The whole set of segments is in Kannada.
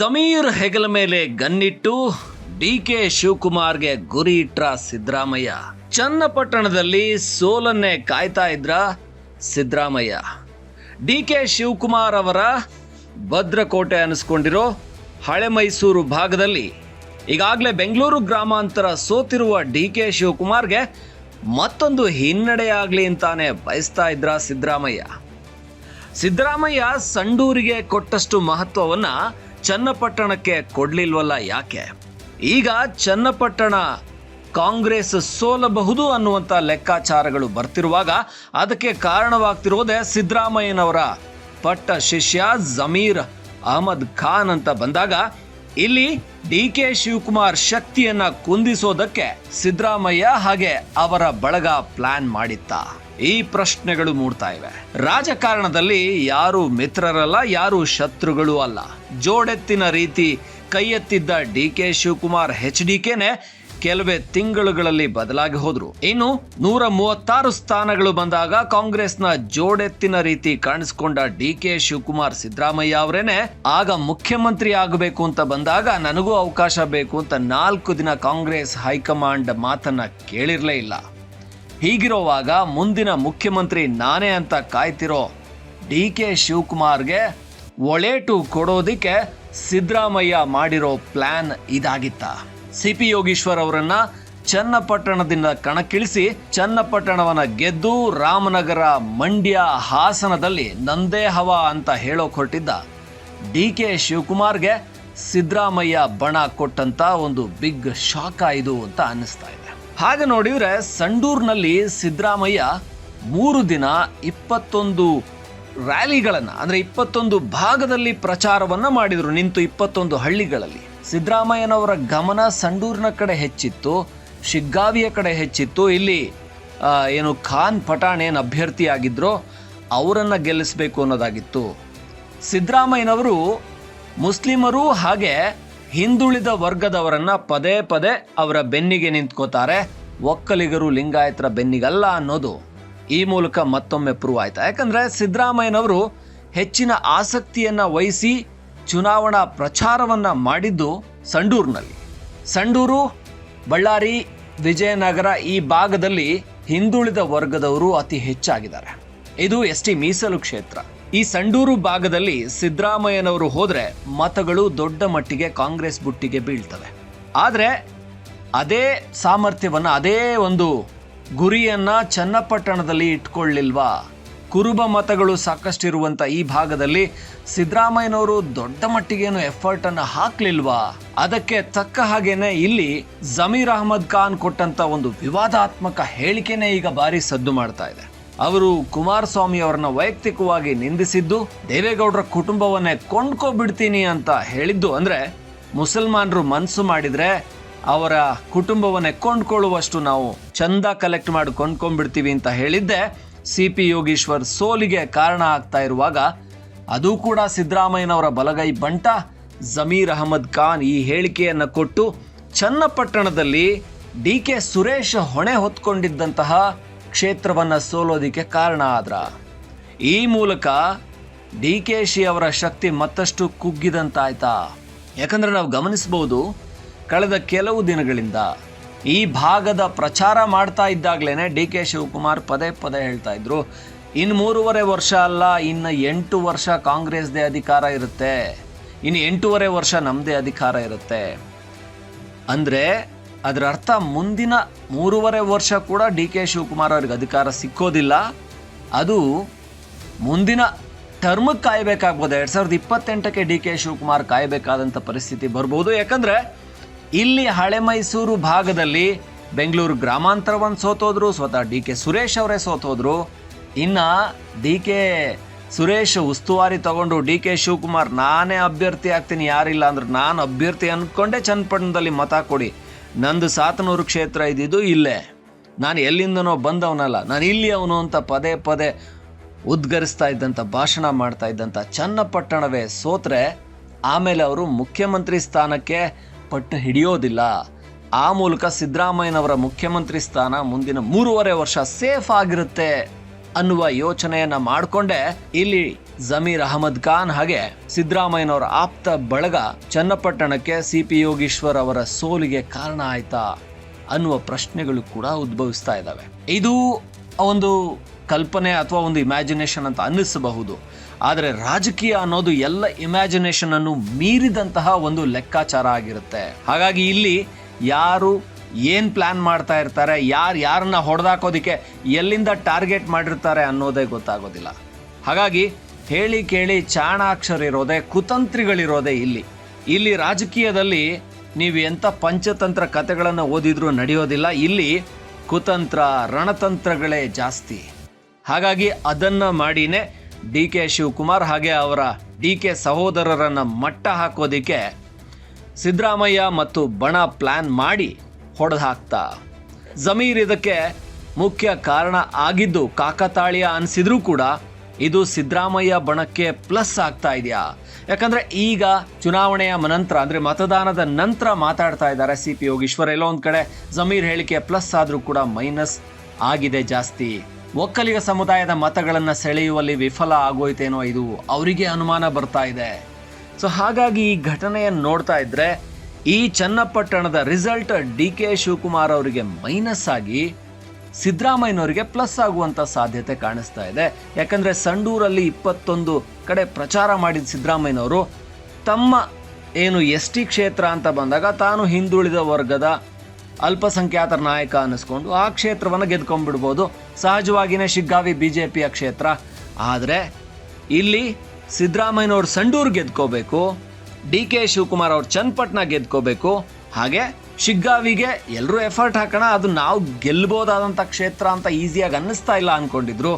ಜಮೀರ್ ಹೆಗಲ ಮೇಲೆ ಗನ್ನಿಟ್ಟು ಡಿ ಕೆ ಶಿವಕುಮಾರ್ಗೆ ಗುರಿ ಇಟ್ರ ಸಿದ್ದರಾಮಯ್ಯ. ಚನ್ನಪಟ್ಟಣದಲ್ಲಿ ಸೋಲನ್ನೇ ಕಾಯ್ತಾ ಇದ್ರ ಸಿದ್ದರಾಮಯ್ಯ. ಡಿ ಕೆ ಶಿವಕುಮಾರ್ ಅವರ ಭದ್ರಕೋಟೆ ಅನಿಸ್ಕೊಂಡಿರೋ ಹಳೆ ಮೈಸೂರು ಭಾಗದಲ್ಲಿ ಈಗಾಗಲೇ ಬೆಂಗಳೂರು ಗ್ರಾಮಾಂತರ ಸೋತಿರುವ ಡಿ ಕೆ ಶಿವಕುಮಾರ್ಗೆ ಮತ್ತೊಂದು ಹಿನ್ನಡೆಯಾಗಲಿ ಅಂತಾನೆ ಬಯಸ್ತಾ ಇದ್ರ ಸಿದ್ದರಾಮಯ್ಯ. ಸಿದ್ದರಾಮಯ್ಯ ಸಂಡೂರಿಗೆ ಕೊಟ್ಟಷ್ಟು ಮಹತ್ವವನ್ನ ಚನ್ನಪಟ್ಟಣಕ್ಕೆ ಕೊಡ್ಲಿಲ್ವಲ್ಲ ಯಾಕೆ? ಈಗ ಚನ್ನಪಟ್ಟಣ ಕಾಂಗ್ರೆಸ್ ಸೋಲಬಹುದು ಅನ್ನುವಂಥ ಲೆಕ್ಕಾಚಾರಗಳು ಬರ್ತಿರುವಾಗ ಅದಕ್ಕೆ ಕಾರಣವಾಗ್ತಿರೋದೇ ಸಿದ್ದರಾಮಯ್ಯನವರ ಪಟ್ಟ ಶಿಷ್ಯ ಜಮೀರ್ ಅಹಮದ್ ಖಾನ್ ಅಂತ ಬಂದಾಗ ಇಲ್ಲಿ ಡಿ ಕೆ ಶಿವಕುಮಾರ್ ಶಕ್ತಿಯನ್ನ ಕುಂದಿಸೋದಕ್ಕೆ ಸಿದ್ದರಾಮಯ್ಯ ಹಾಗೆ ಅವರ ಬಳಗ ಪ್ಲಾನ್ ಮಾಡಿತ್ತ. ಈ ಪ್ರಶ್ನೆಗಳು ಮೂಡ್ತಾ ಇವೆ. ರಾಜಕಾರಣದಲ್ಲಿ ಯಾರು ಮಿತ್ರರಲ್ಲ, ಯಾರು ಶತ್ರುಗಳು ಅಲ್ಲ. ಜೋಡೆತ್ತಿನ ರೀತಿ ಕೈ ಎತ್ತಿದ್ದ D K Shivakumar H D ಕೆನೆ ಕೆಲವೇ ತಿಂಗಳುಗಳಲ್ಲಿ ಬದಲಾಗಿ ಹೋದ್ರು. ಇನ್ನು ನೂರ ಮೂವತ್ತಾರು ಸ್ಥಾನಗಳು ಬಂದಾಗ ಕಾಂಗ್ರೆಸ್ನ ಜೋಡೆತ್ತಿನ ರೀತಿ ಕಾಣಿಸಿಕೊಂಡ ಡಿ ಕೆ ಶಿವಕುಮಾರ್ ಸಿದ್ದರಾಮಯ್ಯ ಅವರೇನೆ ಆಗ ಮುಖ್ಯಮಂತ್ರಿ ಆಗಬೇಕು ಅಂತ ಬಂದಾಗ ನನಗೂ ಅವಕಾಶ ಬೇಕು ಅಂತ ನಾಲ್ಕು ದಿನ ಕಾಂಗ್ರೆಸ್ ಹೈಕಮಾಂಡ್ ಮಾತನ್ನ ಕೇಳಿರ್ಲೇ ಇಲ್ಲ. ಹೀಗಿರುವಾಗ ಮುಂದಿನ ಮುಖ್ಯಮಂತ್ರಿ ನಾನೇ ಅಂತ ಕಾಯ್ತಿರೋ ಡಿ ಕೆ ಶಿವಕುಮಾರ್ಗೆ ಒಳೇಟು ಕೊಡೋದಿಕ್ಕೆ ಸಿದ್ದರಾಮಯ್ಯ ಮಾಡಿರೋ ಪ್ಲಾನ್ ಇದಾಗಿತ್ತ. ಸಿ ಪಿ ಯೋಗೀಶ್ವರ್ ಅವರನ್ನ ಚನ್ನಪಟ್ಟಣದಿಂದ ಕಣಕ್ಕಿಳಿಸಿ ಚನ್ನಪಟ್ಟಣವನ್ನ ಗೆದ್ದು ರಾಮನಗರ ಮಂಡ್ಯ ಹಾಸನದಲ್ಲಿ ನಂದೇ ಹವ ಅಂತ ಹೇಳೋಕ್ ಹೊರಟಿದ್ದ ಡಿ ಕೆ ಶಿವಕುಮಾರ್ಗೆ ಸಿದ್ದರಾಮಯ್ಯ ಬಣ ಕೊಟ್ಟಂತ ಒಂದು ಬಿಗ್ ಶಾಕ ಇದು ಅಂತ ಅನ್ನಿಸ್ತಾ ಇದೆ. ಹಾಗೆ ನೋಡಿದ್ರೆ ಸಂಡೂರ್ನಲ್ಲಿ ಸಿದ್ದರಾಮಯ್ಯ ಮೂರು ದಿನ ಇಪ್ಪತ್ತೊಂದು ರ್ಯಾಲಿಗಳನ್ನು, ಅಂದ್ರೆ ಇಪ್ಪತ್ತೊಂದು ಭಾಗದಲ್ಲಿ ಪ್ರಚಾರವನ್ನ ಮಾಡಿದ್ರು, ನಿಂತು ಇಪ್ಪತ್ತೊಂದು ಹಳ್ಳಿಗಳಲ್ಲಿ. ಸಿದ್ದರಾಮಯ್ಯನವರ ಗಮನ ಸಂಡೂರಿನ ಕಡೆ ಹೆಚ್ಚಿತ್ತು, ಶಿಗ್ಗಾವಿಯ ಕಡೆ ಹೆಚ್ಚಿತ್ತು. ಇಲ್ಲಿ ಏನು ಖಾನ್ ಪಠಾಣ್ ಏನು ಅಭ್ಯರ್ಥಿಯಾಗಿದ್ರೋ ಅವರನ್ನು ಗೆಲ್ಲಿಸಬೇಕು ಅನ್ನೋದಾಗಿತ್ತು. ಸಿದ್ದರಾಮಯ್ಯನವರು ಮುಸ್ಲಿಮರು ಹಾಗೆ ಹಿಂದುಳಿದ ವರ್ಗದವರನ್ನು ಪದೇ ಪದೇ ಅವರ ಬೆನ್ನಿಗೆ ನಿಂತ್ಕೋತಾರೆ. ಒಕ್ಕಲಿಗರು ಲಿಂಗಾಯತರ ಬೆನ್ನಿಗಲ್ಲ ಅನ್ನೋದು ಈ ಮೂಲಕ ಮತ್ತೊಮ್ಮೆ ಪ್ರೂವ್ ಆಯ್ತಾ? ಯಾಕಂದರೆ ಸಿದ್ದರಾಮಯ್ಯನವರು ಹೆಚ್ಚಿನ ಆಸಕ್ತಿಯನ್ನು ವಹಿಸಿ ಚುನಾವಣಾ ಪ್ರಚಾರವನ್ನ ಮಾಡಿದ್ದು ಸಂಡೂರಿನಲ್ಲಿ. ಸಂಡೂರು, ಬಳ್ಳಾರಿ, ವಿಜಯನಗರ ಈ ಭಾಗದಲ್ಲಿ ಹಿಂದುಳಿದ ವರ್ಗದವರು ಅತಿ ಹೆಚ್ಚಾಗಿದ್ದಾರೆ. ಇದು ಎಸ್ ಟಿ ಮೀಸಲು ಕ್ಷೇತ್ರ. ಈ ಸಂಡೂರು ಭಾಗದಲ್ಲಿ ಸಿದ್ದರಾಮಯ್ಯನವರು ಹೋದರೆ ಮತಗಳು ದೊಡ್ಡ ಮಟ್ಟಿಗೆ ಕಾಂಗ್ರೆಸ್ ಬುಟ್ಟಿಗೆ ಬೀಳ್ತವೆ. ಆದರೆ ಅದೇ ಸಾಮರ್ಥ್ಯವನ್ನ, ಅದೇ ಒಂದು ಗುರಿಯನ್ನ ಚನ್ನಪಟ್ಟಣದಲ್ಲಿ ಇಟ್ಕೊಳ್ಳಿಲ್ವಾ? ಕುರುಬ ಮತಗಳು ಸಾಕಷ್ಟಿರುವಂತ ಈ ಭಾಗದಲ್ಲಿ ಸಿದ್ದರಾಮಯ್ಯನವರು ದೊಡ್ಡ ಮಟ್ಟಿಗೇನು ಎಫರ್ಟ್ ಅನ್ನು ಹಾಕ್ಲಿಲ್ವಾ? ಅದಕ್ಕೆ ತಕ್ಕ ಹಾಗೇನೆ ಇಲ್ಲಿ ಜಮೀರ್ ಅಹಮದ್ ಖಾನ್ ಕೊಟ್ಟಂತ ಒಂದು ವಿವಾದಾತ್ಮಕ ಹೇಳಿಕೆನೇ ಈಗ ಭಾರಿ ಸದ್ದು ಮಾಡ್ತಾ ಇದೆ. ಅವರು ಕುಮಾರಸ್ವಾಮಿ ಅವರನ್ನ ವೈಯಕ್ತಿಕವಾಗಿ ನಿಂದಿಸಿದ್ದು, ದೇವೇಗೌಡರ ಕುಟುಂಬವನ್ನೇ ಕೊಂಡ್ಕೊಬಿಡ್ತೀನಿ ಅಂತ ಹೇಳಿದ್ದು ಅಂದ್ರೆ ಮುಸಲ್ಮಾನರು ಮನಸ್ಸು ಮಾಡಿದ್ರೆ ಅವರ ಕುಟುಂಬವನ್ನೇ ಕೊಂಡ್ಕೊಳ್ಳುವಷ್ಟು ನಾವು ಚಂದ ಕಲೆಕ್ಟ್ ಮಾಡಿ ಕೊಂಡ್ಕೊಂಡ್ಬಿಡ್ತೀವಿ ಅಂತ ಹೇಳಿದ್ದೆ. ಸಿ ಪಿ ಯೋಗೀಶ್ವರ್ ಸೋಲಿಗೆ ಕಾರಣ ಆಗ್ತಾ ಇರುವಾಗ ಅದು ಕೂಡ ಸಿದ್ದರಾಮಯ್ಯನವರ ಬಲಗೈ ಬಂಟ. ಜಮೀರ್ ಅಹಮದ್ ಖಾನ್ ಈ ಹೇಳಿಕೆಯನ್ನು ಕೊಟ್ಟು ಚನ್ನಪಟ್ಟಣದಲ್ಲಿ ಡಿ ಕೆ ಸುರೇಶ್ ಹೊಣೆ ಹೊತ್ಕೊಂಡಿದ್ದಂತಹ ಕ್ಷೇತ್ರವನ್ನು ಸೋಲೋದಿಕ್ಕೆ ಕಾರಣ ಆದ್ರ. ಈ ಮೂಲಕ ಡಿ ಕೆ ಶಿ ಅವರ ಶಕ್ತಿ ಮತ್ತಷ್ಟು ಕುಗ್ಗಿದಂತಾಯ್ತಾ. ಯಾಕಂದರೆ ನಾವು ಗಮನಿಸಬಹುದು ಕಳೆದ ಕೆಲವು ದಿನಗಳಿಂದ ಈ ಭಾಗದ ಪ್ರಚಾರ ಮಾಡ್ತಾ ಇದ್ದಾಗಲೇ ಡಿ ಕೆ ಶಿವಕುಮಾರ್ ಪದೇ ಪದೇ ಹೇಳ್ತಾ ಇದ್ರು ಇನ್ನು ಮೂರುವರೆ ವರ್ಷ ಅಲ್ಲ, ಇನ್ನು ಎಂಟು ವರ್ಷ ಕಾಂಗ್ರೆಸ್ದೇ ಅಧಿಕಾರ ಇರುತ್ತೆ ಇನ್ನು ಎಂಟೂವರೆ ವರ್ಷ ನಮ್ಮದೇ ಅಧಿಕಾರ ಇರುತ್ತೆ. ಅಂದರೆ ಅದರ ಅರ್ಥ ಮುಂದಿನ ಮೂರುವರೆ ವರ್ಷ ಕೂಡ ಡಿ ಕೆ ಶಿವಕುಮಾರ್ ಅವ್ರಿಗೆ ಅಧಿಕಾರ ಸಿಕ್ಕೋದಿಲ್ಲ. ಅದು ಮುಂದಿನ ಟರ್ಮಕ್ಕೆ ಕಾಯಬೇಕಾಗ್ಬೋದು. ಎರಡು ಸಾವಿರದ ಇಪ್ಪತ್ತೆಂಟಕ್ಕೆ ಡಿ ಕೆ ಶಿವಕುಮಾರ್ ಕಾಯಬೇಕಾದಂಥ ಪರಿಸ್ಥಿತಿ ಬರ್ಬೋದು. ಯಾಕಂದರೆ ಇಲ್ಲಿ ಹಳೆ ಮೈಸೂರು ಭಾಗದಲ್ಲಿ ಬೆಂಗಳೂರು ಗ್ರಾಮಾಂತರವನ್ನು ಸೋತೋದ್ರು, ಸ್ವತಃ ಡಿ ಕೆ ಸುರೇಶ್ ಅವರೇ ಸೋತೋದ್ರು. ಇನ್ನು ಡಿ ಕೆ ಸುರೇಶ್ ಉಸ್ತುವಾರಿ ತಗೊಂಡು ಡಿ ಕೆ ಶಿವಕುಮಾರ್ ನಾನೇ ಅಭ್ಯರ್ಥಿ ಆಗ್ತೀನಿ, ಯಾರಿಲ್ಲ ಅಂದ್ರೆ ನಾನು ಅಭ್ಯರ್ಥಿ ಅಂದ್ಕೊಂಡೆ ಚನ್ನಪಟ್ಟಣದಲ್ಲಿ ಮತ ಕೊಡಿ. ನಂದು ಸಾತನೂರು ಕ್ಷೇತ್ರ ಇದ್ದಿದ್ದು ಇಲ್ಲೇ. ನಾನು ಎಲ್ಲಿಂದನೋ ಬಂದವನಲ್ಲ, ನಾನು ಇಲ್ಲಿ ಅವನು ಅಂತ ಪದೇ ಪದೇ ಉದ್ಗರಿಸ್ತಾ ಇದ್ದಂಥ ಭಾಷಣ ಮಾಡ್ತಾ ಇದ್ದಂಥ ಚನ್ನಪಟ್ಟಣವೇ ಸೋತ್ರೆ, ಆಮೇಲೆ ಅವರು ಮುಖ್ಯಮಂತ್ರಿ ಸ್ಥಾನಕ್ಕೆ ಪಟ್ಟು ಹಿಡಿಯೋದಿಲ್ಲ. ಆ ಮೂಲಕ ಸಿದ್ದರಾಮಯ್ಯನವರ ಮುಖ್ಯಮಂತ್ರಿ ಸ್ಥಾನ ಮುಂದಿನ ಮೂರುವರೆ ವರ್ಷ ಸೇಫ್ ಆಗಿರುತ್ತೆ ಅನ್ನುವ ಯೋಚನೆಯನ್ನ ಮಾಡಿಕೊಂಡೆ ಇಲ್ಲಿ ಜಮೀರ್ ಅಹಮದ್ ಖಾನ್. ಹಾಗೆ ಸಿದ್ದರಾಮಯ್ಯನವರ ಆಪ್ತ ಬಳಗ ಚನ್ನಪಟ್ಟಣಕ್ಕೆ ಸಿ ಪಿ ಯೋಗೀಶ್ವರ್ ಅವರ ಸೋಲಿಗೆ ಕಾರಣ ಆಯ್ತಾ ಅನ್ನುವ ಪ್ರಶ್ನೆಗಳು ಕೂಡ ಉದ್ಭವಿಸ್ತಾ ಇದ್ದಾವೆ. ಇದು ಒಂದು ಕಲ್ಪನೆ ಅಥವಾ ಒಂದು ಇಮ್ಯಾಜಿನೇಷನ್ ಅಂತ ಅನ್ನಿಸಬಹುದು. ಆದರೆ ರಾಜಕೀಯ ಅನ್ನೋದು ಎಲ್ಲ ಇಮ್ಯಾಜಿನೇಷನ್ ಅನ್ನು ಮೀರಿದಂತಹ ಒಂದು ಲೆಕ್ಕಾಚಾರ ಆಗಿರುತ್ತೆ. ಹಾಗಾಗಿ ಇಲ್ಲಿ ಯಾರು ಏನು ಪ್ಲಾನ್ ಮಾಡ್ತಾ ಇರ್ತಾರೆ, ಯಾರು ಯಾರನ್ನ ಹೊಡೆದಾಕೋದಿಕ್ಕೆ ಎಲ್ಲಿಂದ ಟಾರ್ಗೆಟ್ ಮಾಡಿರ್ತಾರೆ ಅನ್ನೋದೇ ಗೊತ್ತಾಗೋದಿಲ್ಲ. ಹಾಗಾಗಿ ಹೇಳಿ ಕೇಳಿ ಚಾಣಾಕ್ಷರ ಇರೋದೇ ಕುತಂತ್ರಿಗಳಿರೋದೇ ಇಲ್ಲಿ. ಇಲ್ಲಿ ರಾಜಕೀಯದಲ್ಲಿ ನೀವು ಎಂಥ ಪಂಚತಂತ್ರ ಕಥೆಗಳನ್ನು ಓದಿದ್ರೂ ನಡೆಯೋದಿಲ್ಲ. ಇಲ್ಲಿ ಕುತಂತ್ರ, ರಣತಂತ್ರಗಳೇ ಜಾಸ್ತಿ. ಹಾಗಾಗಿ ಅದನ್ನ ಮಾಡಿನೇ ಡಿ ಕೆ ಶಿವಕುಮಾರ್ ಹಾಗೆ ಅವರ ಡಿ ಕೆ ಸಹೋದರರನ್ನ ಮಟ್ಟ ಹಾಕೋದಿಕ್ಕೆ ಸಿದ್ದರಾಮಯ್ಯ ಮತ್ತು ಬಣ ಪ್ಲಾನ್ ಮಾಡಿ ಹೊಡೆದು ಹಾಕ್ತಾ ಜಮೀರ್ ಇದಕ್ಕೆ ಮುಖ್ಯ ಕಾರಣ ಆಗಿದ್ದು ಕಾಕತಾಳೀಯ ಅನಿಸಿದ್ರೂ ಕೂಡ ಇದು ಸಿದ್ದರಾಮಯ್ಯ ಬಣಕ್ಕೆ ಪ್ಲಸ್ ಆಗ್ತಾ ಇದೆಯಾ. ಯಾಕಂದರೆ ಈಗ ಚುನಾವಣೆಯ ನಂತರ, ಅಂದರೆ ಮತದಾನದ ನಂತರ ಮಾತಾಡ್ತಾ ಇದ್ದಾರೆ ಸಿ ಪಿ ಯೋಗೀಶ್ವರ್. ಎಲ್ಲೋ ಒಂದು ಕಡೆ ಜಮೀರ್ ಹೇಳಿಕೆ ಪ್ಲಸ್ ಆದರೂ ಕೂಡ ಮೈನಸ್ ಆಗಿದೆ ಜಾಸ್ತಿ. ಒಕ್ಕಲಿಗ ಸಮುದಾಯದ ಮತಗಳನ್ನು ಸೆಳೆಯುವಲ್ಲಿ ವಿಫಲ ಆಗೋಯ್ತೇನೋ ಇದು ಅವರಿಗೆ ಅನುಮಾನ ಬರ್ತಾ ಇದೆ. ಸೊ ಹಾಗಾಗಿ ಈ ಘಟನೆಯನ್ನು ನೋಡ್ತಾ ಇದ್ರೆ ಈ ಚನ್ನಪಟ್ಟಣದ ರಿಸಲ್ಟ್ ಡಿ ಕೆ ಶಿವಕುಮಾರ್ ಅವರಿಗೆ ಮೈನಸ್ ಆಗಿ ಸಿದ್ದರಾಮಯ್ಯನವರಿಗೆ ಪ್ಲಸ್ ಆಗುವಂತ ಸಾಧ್ಯತೆ ಕಾಣಿಸ್ತಾ ಇದೆ. ಯಾಕಂದ್ರೆ ಸಂಡೂರಲ್ಲಿ ಇಪ್ಪತ್ತೊಂದು ಕಡೆ ಪ್ರಚಾರ ಮಾಡಿದ ಸಿದ್ದರಾಮಯ್ಯನವರು ತಮ್ಮ ಏನು ಎಸ್ ಟಿ ಕ್ಷೇತ್ರ ಅಂತ ಬಂದಾಗ ತಾನು ಹಿಂದುಳಿದ ವರ್ಗದ ಅಲ್ಪಸಂಖ್ಯಾತರ ನಾಯಕ ಅನ್ನಿಸ್ಕೊಂಡು ಆ ಕ್ಷೇತ್ರವನ್ನು ಗೆದ್ಕೊಂಡ್ಬಿಡ್ಬೋದು. ಸಹಜವಾಗಿಯೇ ಶಿಗ್ಗಾವಿ ಬಿ ಜೆ ಪಿಯ ಕ್ಷೇತ್ರ. ಆದರೆ ಇಲ್ಲಿ ಸಿದ್ದರಾಮಯ್ಯನವ್ರು ಸಂಡೂರು ಗೆದ್ಕೋಬೇಕು ಡಿ ಕೆ ಶಿವಕುಮಾರ್ ಅವ್ರು ಚನ್ನಪಟ್ಟಣ ಗೆದ್ಕೋಬೇಕು. ಹಾಗೆ ಶಿಗ್ಗಾವಿಗೆ ಎಲ್ಲರೂ ಎಫರ್ಟ್ ಹಾಕೋಣ, ಅದು ನಾವು ಗೆಲ್ಬೋದಾದಂಥ ಕ್ಷೇತ್ರ ಅಂತ ಈಸಿಯಾಗಿ ಅನ್ನಿಸ್ತಾ ಇಲ್ಲ ಅಂದ್ಕೊಂಡಿದ್ರು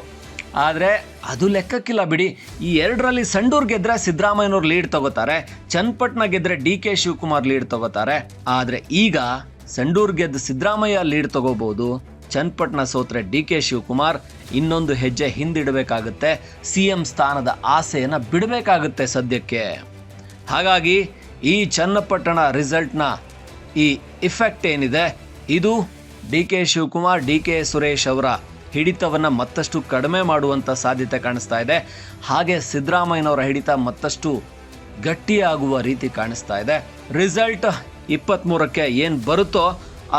ಆದರೆ ಅದು ಲೆಕ್ಕಕ್ಕಿಲ್ಲ ಬಿಡಿ. ಈ ಎರಡರಲ್ಲಿ ಸಂಡೂರು ಗೆದ್ರೆ ಸಿದ್ದರಾಮಯ್ಯನವ್ರು ಲೀಡ್ ತಗೋತಾರೆ, ಚನ್ನಪಟ್ಟಣ ಗೆದ್ರೆ ಡಿ ಕೆ ಶಿವಕುಮಾರ್ ಲೀಡ್ ತಗೋತಾರೆ. ಆದರೆ ಈಗ ಸಂಡೂರ್ ಗೆದ್ದು ಸಿದ್ದರಾಮಯ್ಯ ಲೀಡ್ ತಗೋಬಹುದು. ಚನ್ನಪಟ್ಟಣ ಸೋತ್ರೆ ಡಿ ಕೆ ಶಿವಕುಮಾರ್ ಇನ್ನೊಂದು ಹೆಜ್ಜೆ ಹಿಂದಿಡಬೇಕಾಗುತ್ತೆ. ಸಿ ಎಂ ಸ್ಥಾನದ ಆಸೆಯನ್ನು ಬಿಡಬೇಕಾಗುತ್ತೆ ಸದ್ಯಕ್ಕೆ. ಹಾಗಾಗಿ ಈ ಚನ್ನಪಟ್ಟಣ ರಿಸಲ್ಟ್ನ ಈ ಇಫೆಕ್ಟ್ ಏನಿದೆ? ಇದು D K Shivakumar, D K Suresh ಅವರ ಹಿಡಿತವನ್ನು ಮತ್ತಷ್ಟು ಕಡಿಮೆ ಮಾಡುವಂಥ ಸಾಧ್ಯತೆ ಕಾಣಿಸ್ತಾ ಇದೆ. ಹಾಗೆ ಸಿದ್ದರಾಮಯ್ಯನವರ ಹಿಡಿತ ಮತ್ತಷ್ಟು ಗಟ್ಟಿಯಾಗುವ ರೀತಿ ಕಾಣಿಸ್ತಾ ಇದೆ. ರಿಸಲ್ಟ್ ಇಪ್ಪತ್ತ್ಮೂರಕ್ಕೆ ಏನು ಬರುತ್ತೋ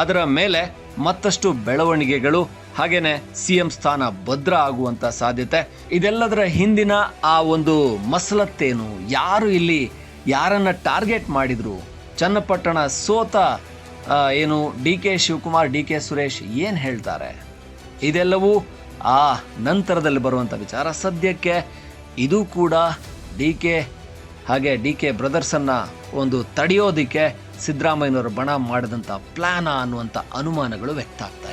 ಅದರ ಮೇಲೆ ಮತ್ತಷ್ಟು ಬೆಳವಣಿಗೆಗಳು, ಹಾಗೇನೆ ಸಿ ಎಂ ಸ್ಥಾನ ಭದ್ರ ಆಗುವಂಥ ಸಾಧ್ಯತೆ. ಇದೆಲ್ಲದರ ಹಿಂದಿನ ಆ ಒಂದು ಮಸಲತ್ತೇನು? ಯಾರು ಇಲ್ಲಿ ಯಾರನ್ನು ಟಾರ್ಗೆಟ್ ಮಾಡಿದರು? ಚನ್ನಪಟ್ಟಣ ಸೋತ ಏನು D K Shivakumar, D K Suresh ಏನು ಹೇಳ್ತಾರೆ? ಇದೆಲ್ಲವೂ ಆ ನಂತರದಲ್ಲಿ ಬರುವಂಥ ವಿಚಾರ. ಸದ್ಯಕ್ಕೆ ಇದು ಕೂಡ ಡಿ ಕೆ, ಹಾಗೆ ಡಿ ಕೆ ಬ್ರದರ್ಸನ್ನು ಒಂದು ತಡೆಯೋದಕ್ಕೆ ಸಿದ್ದರಾಮಯ್ಯನವರು ಬಣ ಮಾಡಿದಂಥ ಪ್ಲಾನ ಅನ್ನುವಂಥ ಅನುಮಾನಗಳು ವ್ಯಕ್ತ ಆಗ್ತಾ